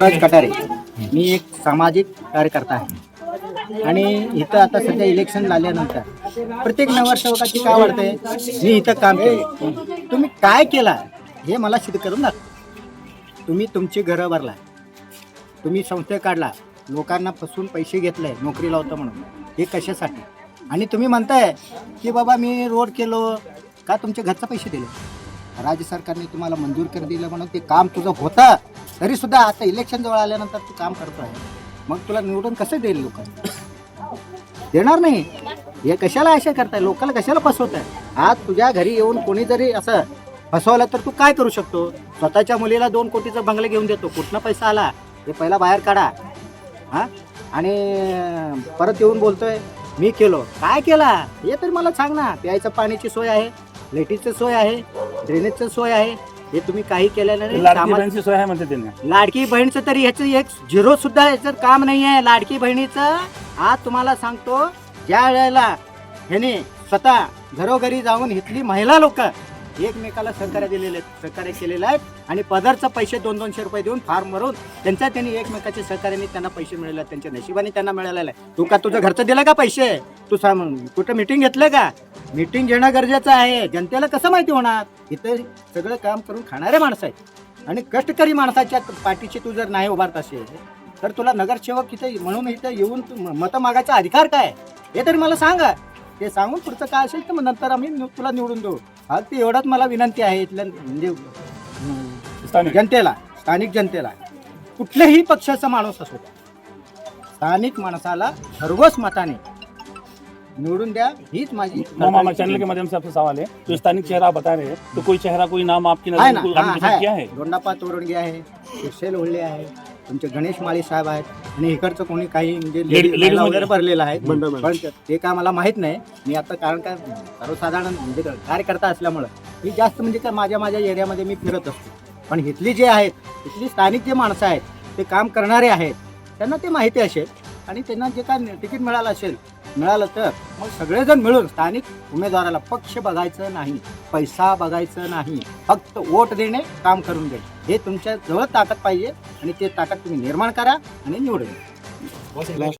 पंकज कटारे मी एक सामाजिक कार्यकर्ता आहे. आणि इथं आता सध्या इलेक्शन लागल्यानंतर प्रत्येक नगरसेवकाची काय वाढते मी इथं काम केलं तुम्ही काय केला हे मला सिद्ध करून दाखवा. तुम्ही तुमची घरं भरला तुम्ही संस्थे काढला. लोकांना फसून पैसे घेतले नोकरी लावतो म्हणून. हे कशासाठी? आणि तुम्ही म्हणताय की बाबा मी रोड केलो. का तुमच्या घरचा पैसे दिले? राज्य सरकारने तुम्हाला मंजूर कर दिलं म्हणून ते काम तुझं होतं. तरी सुद्धा आता इलेक्शन जवळ आल्यानंतर तू काम करतो आहे मग तुला निवडून कसं देईल लोक? देणार नाही. हे कशाला अशा करताय? लोकांना कशाला फसवताय? आज तुझ्या घरी येऊन कोणी जरी असं फसवलं तर तू काय करू शकतो? स्वतःच्या मुलीला दोन कोटीचा बंगला घेऊन देतो. कुठनं पैसा आला? हे पहिला बाहेर काढा. हा? आणि परत येऊन बोलतोय मी केलो. काय केला? हे तर मला सांग ना. प्यायचं पाण्याची सोय आहे लाईटीची सोय आहे ड्रेनेजची सोय आहे हे तुम्ही काही केलेलं नाही. लाडकी सामा- बहिणीची सोय आहे म्हणते त्यांनी. लाडकी बहीणचं तरी ह्याचं एक झिरो सुद्धा याचं काम नाही आहे. लाडकी बहिणीचं आज तुम्हाला सांगतो ज्या वेळेला ह्याने स्वतः घरोघरी जाऊन इथली महिला लोक एकमेकाला सहकार्य दिलेले आहेत सहकार्य केलेलं आहे आणि पदरचं पैसे दोन दोनशे रुपये देऊन फार्म भरून त्यांच्या त्यांनी एकमेकाच्या सहकार्याने त्यांना पैसे मिळाले आहेत. त्यांच्या नशिबाने त्यांना मिळालेलं आहे. तू का तुझं घरचं दिलं का पैसे? तू सांग कुठं मिटिंग घेतलं का? मिटिंग घेणं गरजेचं आहे. जनतेला कसं माहिती होणार? इथं सगळं काम करून खाणारे माणसं आहेत. आणि कष्टकरी माणसाच्या पाठीशी तू जर नाही उभारत असेल तर तुला नगरसेवक इथे म्हणून इथं येऊन मतं मागायचा अधिकार काय? हे तरी मला सांगा. ते सांगून पुढचं काय असेल तर मग नंतर आम्ही तुला निवडून देऊ. फक्त एवढंच मला विनंती आहे इथल्या म्हणजे जनतेला स्थानिक जनतेला. कुठल्याही पक्षाचा माणूस असो. स्थानिक माणसाला सर्वच मताने निवडून द्या हीच माझी मामा चैनल के माध्यम से आपसे सवाल है। जो स्थानिक चेहरा बता रहे हैं तो कोई चेहरा कोई नाम आपकी आहे नजर ना में कोई आपने पसंद किया है? दोंडापा तोरडगे आहे सुशेल होळले आहे तुमचे गणेश माळी साहेब आहेत आणि इकडचं कोणी काही म्हणजे वगैरे भरलेलं आहे. पण ते काय मला माहीत नाही. मी आता कारण काय सर्वसाधारण म्हणजे कार्यकर्ता असल्यामुळं मी जास्त म्हणजे काय माझ्या माझ्या एरियामध्ये मी फिरत असतो. पण इथली जे आहेत इथली स्थानिक जे माणसं आहेत ते काम करणारे आहेत त्यांना ते माहिती असेल. आणि त्यांना जे काय तिकीट मिळालं असेल मिळालं तर मग सगळेजण मिळून स्थानिक उमेदवाराला पक्ष बघायचं नाही पैसा बघायचं नाही फक्त वोट देणे काम करून देणे. हे तुमच्या जवळ ताकद पाहिजे आणि ते ताकद तुम्ही निर्माण करा आणि निवडून